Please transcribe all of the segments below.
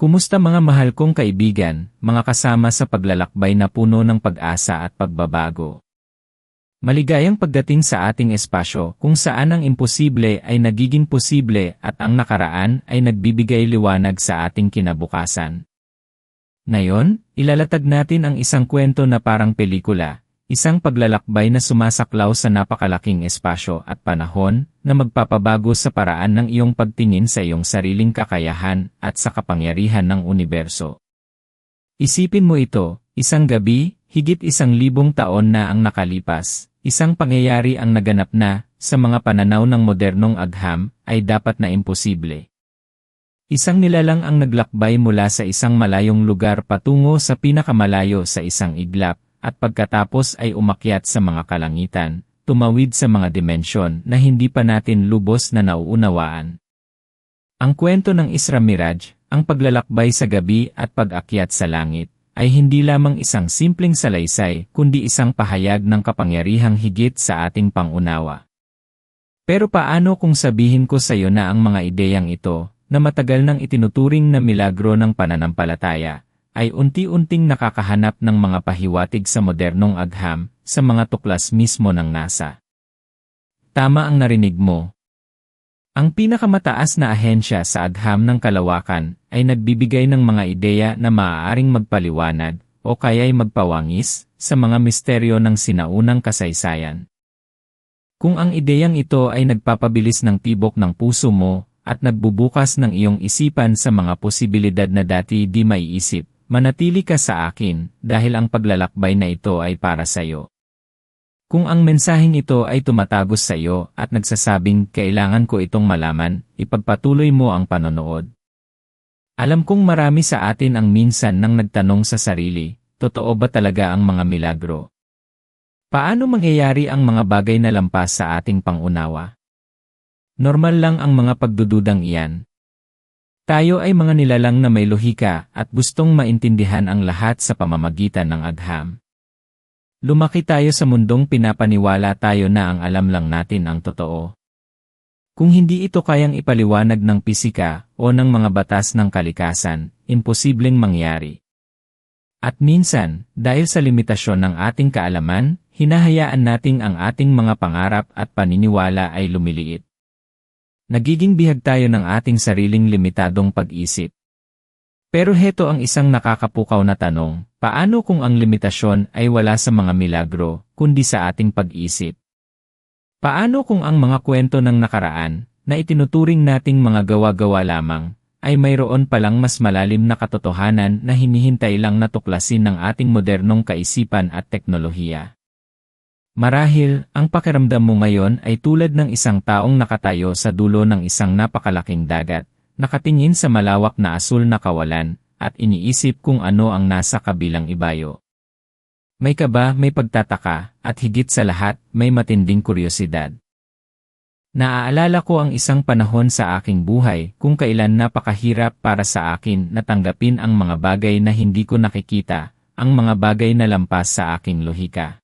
Kumusta mga mahal kong kaibigan, mga kasama sa paglalakbay na puno ng pag-asa at pagbabago? Maligayang pagdating sa ating espasyo kung saan ang imposible ay nagiging posible at ang nakaraan ay nagbibigay liwanag sa ating kinabukasan. Ngayon, ilalatag natin ang isang kwento na parang pelikula, isang paglalakbay na sumasaklaw sa napakalaking espasyo at panahon na magpapabago sa paraan ng iyong pagtingin sa iyong sariling kakayahan at sa kapangyarihan ng universo. Isipin mo ito, isang gabi, higit isang libong taon na ang nakalipas, isang pangyayari ang naganap na, sa mga pananaw ng modernong agham, ay dapat na imposible. Isang nilalang ang naglakbay mula sa isang malayong lugar patungo sa pinakamalayo sa isang iglap, at pagkatapos ay umakyat sa mga kalangitan, tumawid sa mga dimensyon na hindi pa natin lubos na nauunawaan. Ang kwento ng Isra Miraj, ang paglalakbay sa gabi at pag-akyat sa langit, ay hindi lamang isang simpleng salaysay kundi isang pahayag ng kapangyarihang higit sa ating pangunawa. Pero paano kung sabihin ko sa iyo na ang mga ideyang ito, na matagal nang itinuturing na milagro ng pananampalataya, ay unti-unting nakakahanap ng mga pahiwatig sa modernong agham, sa mga tuklas mismo ng NASA. Tama ang narinig mo, ang pinakamataas na ahensya sa agham ng kalawakan ay nagbibigay ng mga ideya na maaaring magpaliwanag o kaya'y magpawangis sa mga misteryo ng sinaunang kasaysayan. Kung ang ideyang ito ay nagpapabilis ng tibok ng puso mo at nagbubukas ng iyong isipan sa mga posibilidad na dati di maiisip, manatili ka sa akin dahil ang paglalakbay na ito ay para sa iyo. Kung ang mensaheng ito ay tumatagos sa iyo at nagsasabing kailangan ko itong malaman, ipagpatuloy mo ang panonood. Alam kong marami sa atin ang minsan nang nagtanong sa sarili, totoo ba talaga ang mga milagro? Paano mangyayari ang mga bagay na lampas sa ating pangunawa? Normal lang ang mga pagdududang iyan. Tayo ay mga nilalang na may lohika at gustong maintindihan ang lahat sa pamamagitan ng agham. Lumaki tayo sa mundong pinapaniwala tayo na ang alam lang natin ang totoo. Kung hindi ito kayang ipaliwanag ng pisika o ng mga batas ng kalikasan, imposibleng mangyari. At minsan, dahil sa limitasyon ng ating kaalaman, hinahayaan nating ang ating mga pangarap at paniniwala ay lumiliit. Nagiging bihag tayo ng ating sariling limitadong pag-isip. Pero heto ang isang nakakapukaw na tanong, paano kung ang limitasyon ay wala sa mga milagro, kundi sa ating pag-isip? Paano kung ang mga kwento ng nakaraan, na itinuturing nating mga gawa-gawa lamang, ay mayroon palang mas malalim na katotohanan na hinihintay lang natuklasin ng ating modernong kaisipan at teknolohiya? Marahil, ang pakiramdam mo ngayon ay tulad ng isang taong nakatayo sa dulo ng isang napakalaking dagat, nakatingin sa malawak na asul na kawalan, at iniisip kung ano ang nasa kabilang ibayo. May kaba, may pagtataka, at higit sa lahat, may matinding kuryosidad. Naaalala ko ang isang panahon sa aking buhay kung kailan napakahirap para sa akin na tanggapin ang mga bagay na hindi ko nakikita, ang mga bagay na lampas sa aking lohika.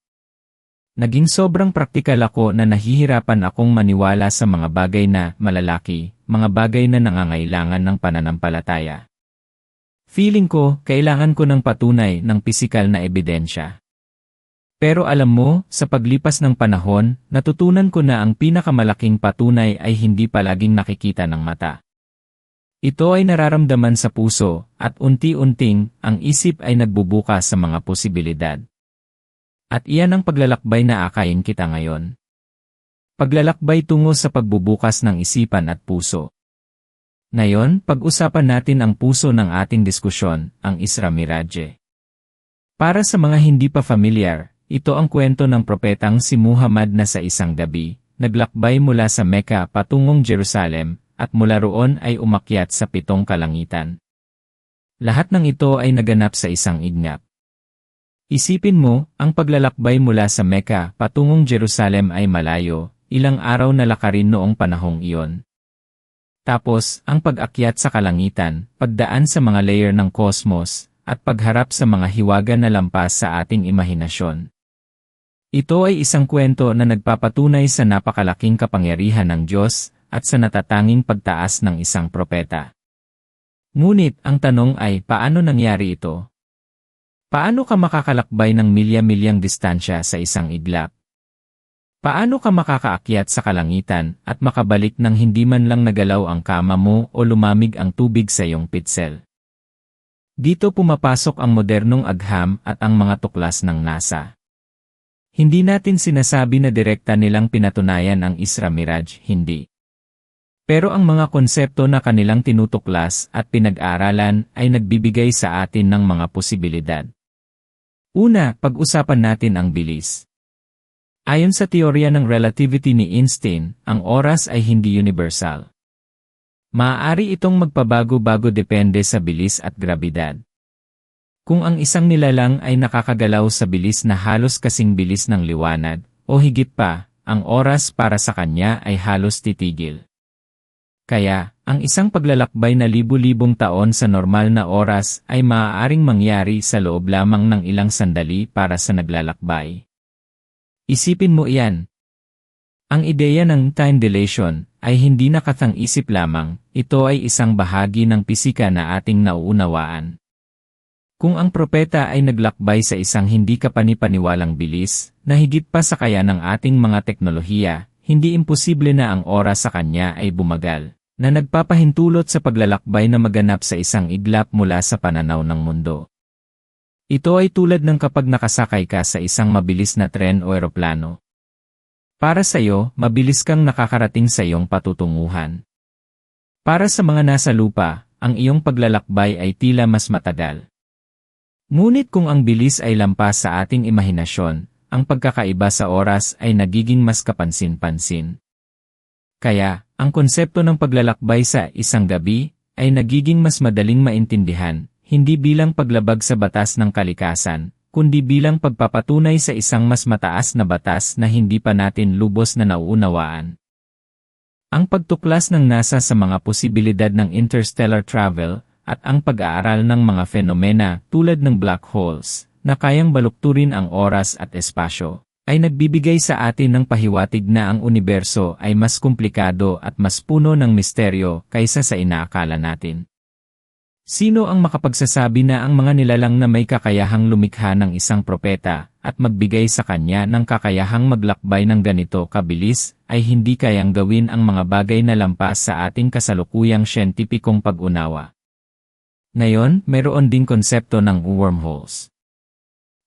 Naging sobrang praktikal ako na nahihirapan akong maniwala sa mga bagay na malalaki, mga bagay na nangangailangan ng pananampalataya. Feeling ko, kailangan ko ng patunay ng pisikal na ebidensya. Pero alam mo, sa paglipas ng panahon, natutunan ko na ang pinakamalaking patunay ay hindi palaging nakikita ng mata. Ito ay nararamdaman sa puso, at unti-unting, ang isip ay nagbubukas sa mga posibilidad. At iyan ang paglalakbay na akayin kita ngayon. Paglalakbay tungo sa pagbubukas ng isipan at puso. Ngayon, pag-usapan natin ang puso ng ating diskusyon, ang Isra Miraje. Para sa mga hindi pa familiar, ito ang kwento ng propetang si Muhammad na sa isang gabi, naglakbay mula sa Mecca patungong Jerusalem, at mula roon ay umakyat sa pitong kalangitan. Lahat ng ito ay naganap sa isang ignap. Isipin mo, ang paglalakbay mula sa Mecca patungong Jerusalem ay malayo, ilang araw na lakarin noong panahong iyon. Tapos, ang pag-akyat sa kalangitan, pagdaan sa mga layer ng kosmos, at pagharap sa mga hiwaga na lampas sa ating imahinasyon. Ito ay isang kwento na nagpapatunay sa napakalaking kapangyarihan ng Diyos at sa natatanging pagtaas ng isang propeta. Ngunit ang tanong ay paano nangyari ito? Paano ka makakalakbay ng milya-milyang distansya sa isang iglap? Paano ka makakaakyat sa kalangitan at makabalik nang hindi man lang nagalaw ang kama mo o lumamig ang tubig sa iyong pitsel? Dito pumapasok ang modernong agham at ang mga tuklas ng NASA. Hindi natin sinasabi na direkta nilang pinatunayan ang Isra Mirage, hindi. Pero ang mga konsepto na kanilang tinutuklas at pinag-aralan ay nagbibigay sa atin ng mga posibilidad. Una, pag-usapan natin ang bilis. Ayon sa teorya ng relativity ni Einstein, ang oras ay hindi universal. Maaari itong magpabago-bago depende sa bilis at grabidad. Kung ang isang nilalang ay nakakagalaw sa bilis na halos kasing bilis ng liwanag, o higit pa, ang oras para sa kanya ay halos titigil. Kaya, ang isang paglalakbay na libu-libong taon sa normal na oras ay maaaring mangyari sa loob lamang ng ilang sandali para sa naglalakbay. Isipin mo iyan. Ang ideya ng time dilation ay hindi nakatang-isip lamang, ito ay isang bahagi ng pisika na ating nauunawaan. Kung ang propeta ay naglakbay sa isang hindi kapanipaniwalang bilis, na higit pa sa kaya ng ating mga teknolohiya, hindi imposible na ang oras sa kanya ay bumagal, na nagpapahintulot sa paglalakbay na maganap sa isang iglap mula sa pananaw ng mundo. Ito ay tulad ng kapag nakasakay ka sa isang mabilis na tren o eroplano. Para sa iyo, mabilis kang nakakarating sa iyong patutunguhan. Para sa mga nasa lupa, ang iyong paglalakbay ay tila mas matagal. Ngunit kung ang bilis ay lampas sa ating imahinasyon, ang pagkakaiba sa oras ay nagiging mas kapansin-pansin. Kaya, ang konsepto ng paglalakbay sa isang gabi ay nagiging mas madaling maintindihan hindi bilang paglabag sa batas ng kalikasan, kundi bilang pagpapatunay sa isang mas mataas na batas na hindi pa natin lubos na nauunawaan. Ang pagtuklas ng NASA sa mga posibilidad ng interstellar travel at ang pag-aaral ng mga fenomena tulad ng black holes na kayang balukturin ang oras at espasyo ay nagbibigay sa atin ng pahiwatig na ang universo ay mas komplikado at mas puno ng misteryo kaysa sa inaakala natin. Sino ang makapagsasabi na ang mga nilalang na may kakayahang lumikha ng isang propeta at magbigay sa kanya ng kakayahang maglakbay ng ganito kabilis ay hindi kayang gawin ang mga bagay na lampas sa ating kasalukuyang siyentipikong pag-unawa? Ngayon, mayroon ding konsepto ng wormholes.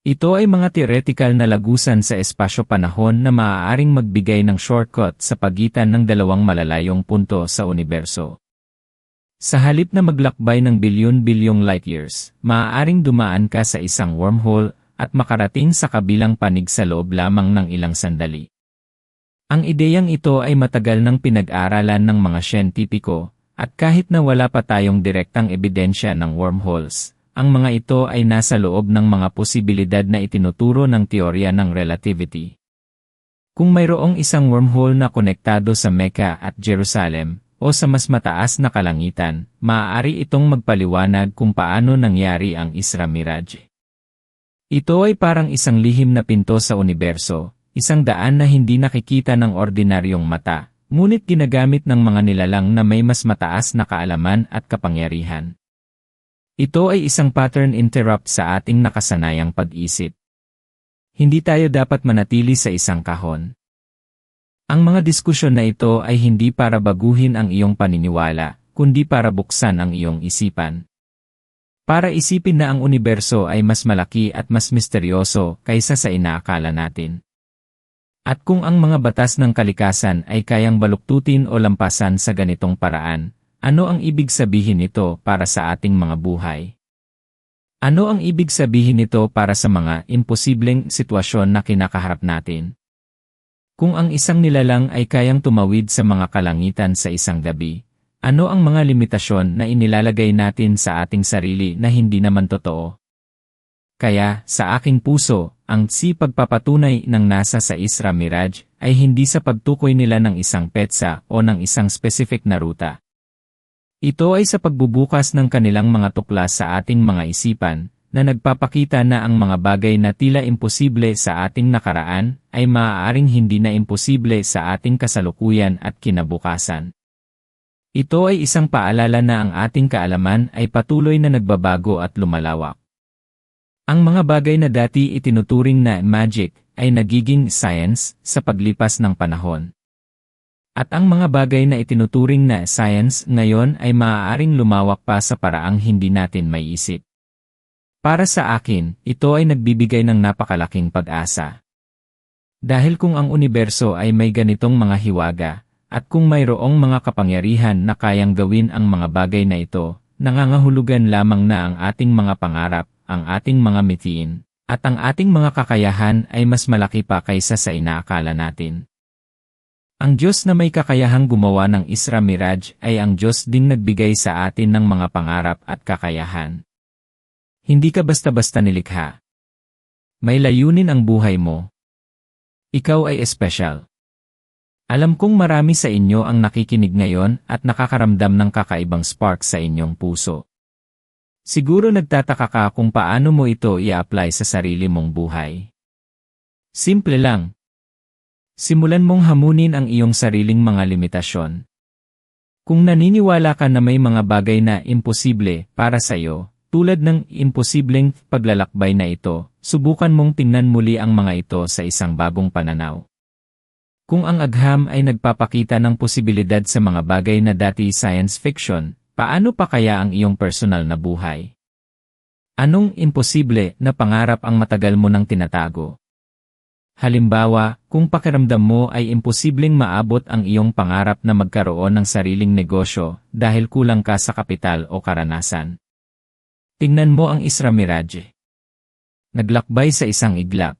Ito ay mga theoretical na lagusan sa espasyo-panahon na maaaring magbigay ng shortcut sa pagitan ng dalawang malalayong punto sa universo. Sa halip na maglakbay ng bilyon-bilyong light years, maaaring dumaan ka sa isang wormhole at makarating sa kabilang panig sa loob lamang ng ilang sandali. Ang ideyang ito ay matagal nang pinag-aralan ng mga siyentipiko, at kahit na wala pa tayong direktang ebidensya ng wormholes, ang mga ito ay nasa loob ng mga posibilidad na itinuturo ng teorya ng relativity. Kung mayroong isang wormhole na konektado sa Mecca at Jerusalem, o sa mas mataas na kalangitan, maaari itong magpaliwanag kung paano nangyari ang Isra Mirage. Ito ay parang isang lihim na pinto sa universo, isang daan na hindi nakikita ng ordinaryong mata, ngunit ginagamit ng mga nilalang na may mas mataas na kaalaman at kapangyarihan. Ito ay isang pattern interrupt sa ating nakasanayang pag-isip. Hindi tayo dapat manatili sa isang kahon. Ang mga diskusyon na ito ay hindi para baguhin ang iyong paniniwala, kundi para buksan ang iyong isipan. Para isipin na ang universo ay mas malaki at mas misteryoso kaysa sa inaakala natin. At kung ang mga batas ng kalikasan ay kayang baluktutin o lampasan sa ganitong paraan, ano ang ibig sabihin nito para sa ating mga buhay? Ano ang ibig sabihin nito para sa mga imposibleng sitwasyon na kinakaharap natin? Kung ang isang nilalang ay kayang tumawid sa mga kalangitan sa isang gabi, ano ang mga limitasyon na inilalagay natin sa ating sarili na hindi naman totoo? Kaya, sa aking puso, ang si pagpapatunay ng NASA sa Isra Mirage ay hindi sa pagtukoy nila ng isang petsa o ng isang specific na ruta. Ito ay sa pagbubukas ng kanilang mga tuklas sa ating mga isipan, na nagpapakita na ang mga bagay na tila imposible sa ating nakaraan ay maaaring hindi na imposible sa ating kasalukuyan at kinabukasan. Ito ay isang paalala na ang ating kaalaman ay patuloy na nagbabago at lumalawak. Ang mga bagay na dati itinuturing na magic ay nagiging science sa paglipas ng panahon. At ang mga bagay na itinuturing na science ngayon ay maaaring lumawak pa sa paraang hindi natin maiisip. Para sa akin, ito ay nagbibigay ng napakalaking pag-asa. Dahil kung ang universo ay may ganitong mga hiwaga, at kung mayroong mga kapangyarihan na kayang gawin ang mga bagay na ito, nangangahulugan lamang na ang ating mga pangarap, ang ating mga mitiin, at ang ating mga kakayahan ay mas malaki pa kaysa sa inaakala natin. Ang Diyos na may kakayahang gumawa ng Isra Mirage ay ang Diyos ding nagbigay sa atin ng mga pangarap at kakayahan. Hindi ka basta-basta nilikha. May layunin ang buhay mo. Ikaw ay espesyal. Alam kong marami sa inyo ang nakikinig ngayon at nakakaramdam ng kakaibang spark sa inyong puso. Siguro nagtataka ka kung paano mo ito i-apply sa sarili mong buhay. Simple lang. Simulan mong hamunin ang iyong sariling mga limitasyon. Kung naniniwala ka na may mga bagay na imposible para sa iyo, tulad ng imposibleng paglalakbay na ito, subukan mong tingnan muli ang mga ito sa isang bagong pananaw. Kung ang agham ay nagpapakita ng posibilidad sa mga bagay na dati science fiction, paano pa kaya ang iyong personal na buhay? Anong imposible na pangarap ang matagal mo nang tinatago? Halimbawa, kung pakiramdam mo ay imposibleng maabot ang iyong pangarap na magkaroon ng sariling negosyo dahil kulang ka sa kapital o karanasan. Tingnan mo ang Isra Mirage. Naglakbay sa isang iglap.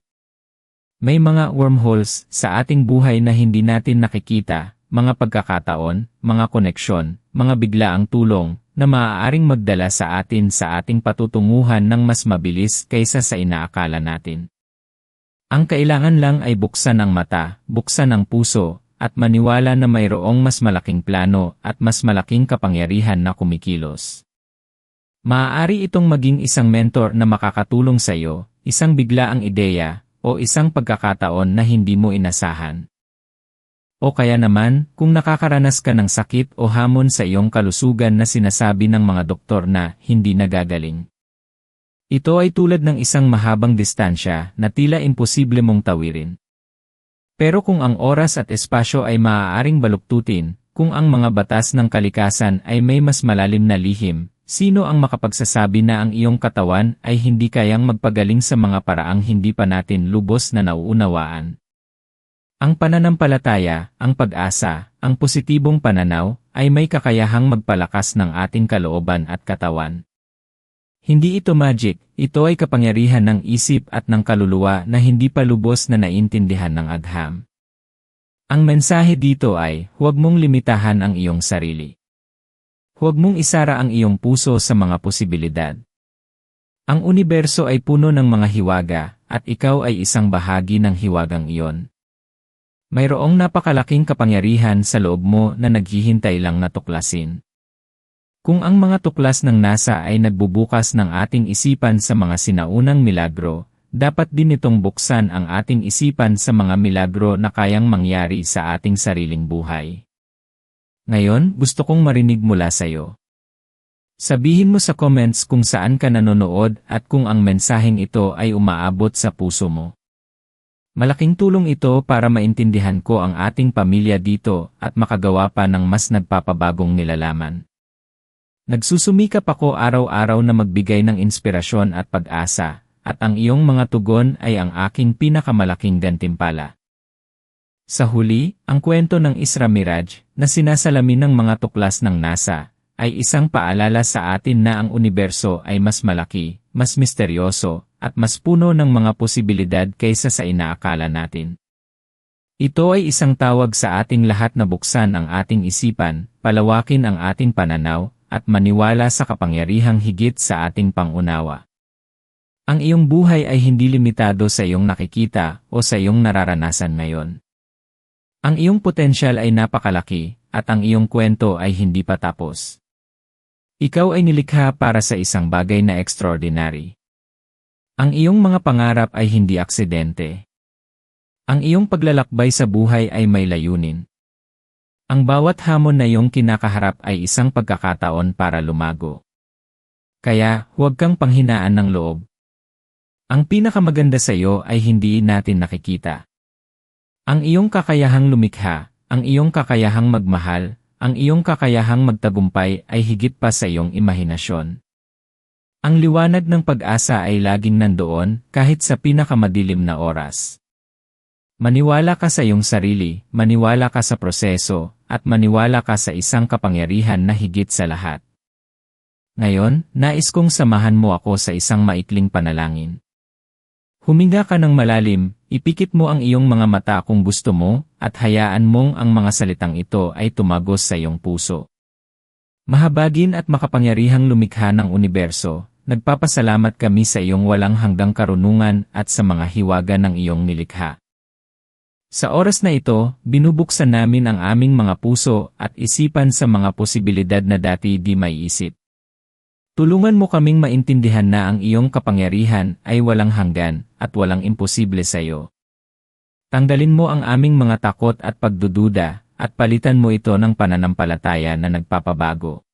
May mga wormholes sa ating buhay na hindi natin nakikita, mga pagkakataon, mga koneksyon, mga biglaang tulong, na maaaring magdala sa atin sa ating patutunguhan ng mas mabilis kaysa sa inaakala natin. Ang kailangan lang ay buksan ang mata, buksan ang puso, at maniwala na mayroong mas malaking plano at mas malaking kapangyarihan na kumikilos. Maaari itong maging isang mentor na makakatulong sa iyo, isang biglaang ideya, o isang pagkakataon na hindi mo inasahan. O kaya naman, kung nakakaranas ka ng sakit o hamon sa iyong kalusugan na sinasabi ng mga doktor na hindi nagagaling. Ito ay tulad ng isang mahabang distansya na tila imposible mong tawirin. Pero kung ang oras at espasyo ay maaaring baluktutin, kung ang mga batas ng kalikasan ay may mas malalim na lihim, Sino ang makapagsasabi na ang iyong katawan ay hindi kayang magpagaling sa mga paraang hindi pa natin lubos na nauunawaan? Ang pananampalataya, ang pag-asa, ang positibong pananaw, ay may kakayahang magpalakas ng ating kalooban at katawan. Hindi ito magic, ito ay kapangyarihan ng isip at ng kaluluwa na hindi pa lubos na naintindihan ng agham. Ang mensahe dito ay, huwag mong limitahan ang iyong sarili. Huwag mong isara ang iyong puso sa mga posibilidad. Ang universo ay puno ng mga hiwaga, at ikaw ay isang bahagi ng hiwagang iyon. Mayroong napakalaking kapangyarihan sa loob mo na naghihintay lang na tuklasin. Kung ang mga tuklas ng NASA ay nagbubukas ng ating isipan sa mga sinaunang milagro, dapat din itong buksan ang ating isipan sa mga milagro na kayang mangyari sa ating sariling buhay. Ngayon, gusto kong marinig mula sa iyo. Sabihin mo sa comments kung saan ka nanonood at kung ang mensaheng ito ay umaabot sa puso mo. Malaking tulong ito para maintindihan ko ang ating pamilya dito at makagawa pa ng mas nagpapabagong nilalaman. Nagsusumikap ako araw-araw na magbigay ng inspirasyon at pag-asa, at ang iyong mga tugon ay ang aking pinakamalaking gantimpala. Sa huli, ang kwento ng Isra Mirage, na sinasalamin ng mga tuklas ng NASA, ay isang paalala sa atin na ang universo ay mas malaki, mas misteryoso, at mas puno ng mga posibilidad kaysa sa inaakala natin. Ito ay isang tawag sa ating lahat na buksan ang ating isipan, palawakin ang ating pananaw, at maniwala sa kapangyarihang higit sa ating pangunawa. Ang iyong buhay ay hindi limitado sa iyong nakikita o sa iyong nararanasan ngayon. Ang iyong potensyal ay napakalaki, at ang iyong kwento ay hindi pa tapos. Ikaw ay nilikha para sa isang bagay na extraordinary. Ang iyong mga pangarap ay hindi aksidente. Ang iyong paglalakbay sa buhay ay may layunin. Ang bawat hamon na iyong kinakaharap ay isang pagkakataon para lumago. Kaya, huwag kang panghinaan ng loob. Ang pinakamaganda sa iyo ay hindi natin nakikita. Ang iyong kakayahang lumikha, ang iyong kakayahang magmahal, ang iyong kakayahang magtagumpay ay higit pa sa iyong imahinasyon. Ang liwanag ng pag-asa ay laging nandoon kahit sa pinakamadilim na oras. Maniwala ka sa iyong sarili, maniwala ka sa proseso, at maniwala ka sa isang kapangyarihan na higit sa lahat. Ngayon, nais kong samahan mo ako sa isang maikling panalangin. Huminga ka ng malalim, ipikit mo ang iyong mga mata kung gusto mo, at hayaan mong ang mga salitang ito ay tumagos sa iyong puso. Mahabagin at makapangyarihang lumikha ng universo, nagpapasalamat kami sa iyong walang hanggang karunungan at sa mga hiwaga ng iyong nilikha. Sa oras na ito, binubuksan namin ang aming mga puso at isipan sa mga posibilidad na dati di maiisip. Tulungan mo kaming maintindihan na ang iyong kapangyarihan ay walang hanggan at walang imposible sa iyo. Tanggalin mo ang aming mga takot at pagdududa at palitan mo ito ng pananampalataya na nagpapabago.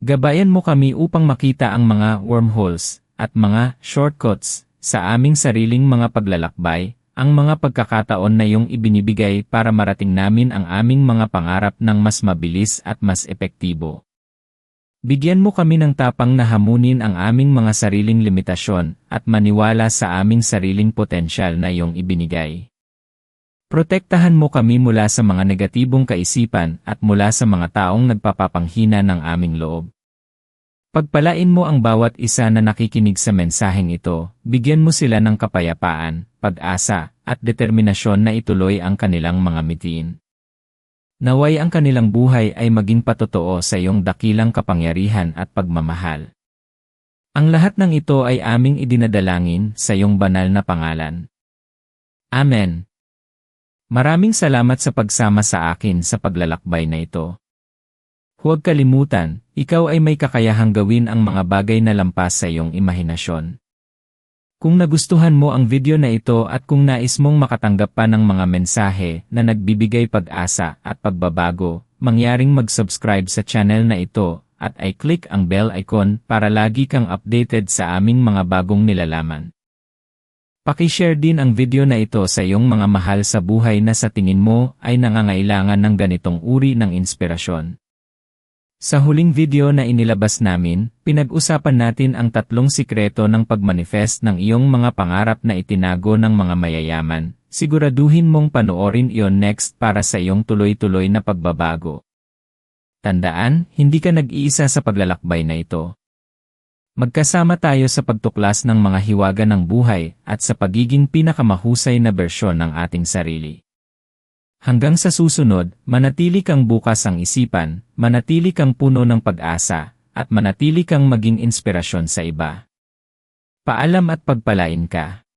Gabayan mo kami upang makita ang mga wormholes at mga shortcuts sa aming sariling mga paglalakbay, ang mga pagkakataon na iyong ibinibigay para marating namin ang aming mga pangarap ng mas mabilis at mas epektibo. Bigyan mo kami ng tapang na hamunin ang aming mga sariling limitasyon at maniwala sa aming sariling potensyal na iyong ibinigay. Protektahan mo kami mula sa mga negatibong kaisipan at mula sa mga taong nagpapapanghina ng aming loob. Pagpalain mo ang bawat isa na nakikinig sa mensaheng ito, bigyan mo sila ng kapayapaan, pag-asa, at determinasyon na ituloy ang kanilang mga mitiin. Naway ang kanilang buhay ay maging patotoo sa iyong dakilang kapangyarihan at pagmamahal. Ang lahat ng ito ay aming idinadalangin sa iyong banal na pangalan. Amen. Maraming salamat sa pagsama sa akin sa paglalakbay na ito. Huwag kalimutan, ikaw ay may kakayahang gawin ang mga bagay na lampas sa iyong imahinasyon. Kung nagustuhan mo ang video na ito at kung nais mong makatanggap pa ng mga mensahe na nagbibigay pag-asa at pagbabago, mangyaring mag-subscribe sa channel na ito at ay click ang bell icon para lagi kang updated sa aming mga bagong nilalaman. Pakishare din ang video na ito sa iyong mga mahal sa buhay na sa tingin mo ay nangangailangan ng ganitong uri ng inspirasyon. Sa huling video na inilabas namin, pinag-usapan natin ang tatlong sikreto ng pagmanifest ng iyong mga pangarap na itinago ng mga mayayaman. Siguraduhin mong panoorin iyon next para sa iyong tuloy-tuloy na pagbabago. Tandaan, hindi ka nag-iisa sa paglalakbay na ito. Magkasama tayo sa pagtuklas ng mga hiwaga ng buhay at sa pagiging pinakamahusay na bersyon ng ating sarili. Hanggang sa susunod, manatili kang bukas ang isipan, manatili kang puno ng pag-asa, at manatili kang maging inspirasyon sa iba. Paalam at pagpalain ka.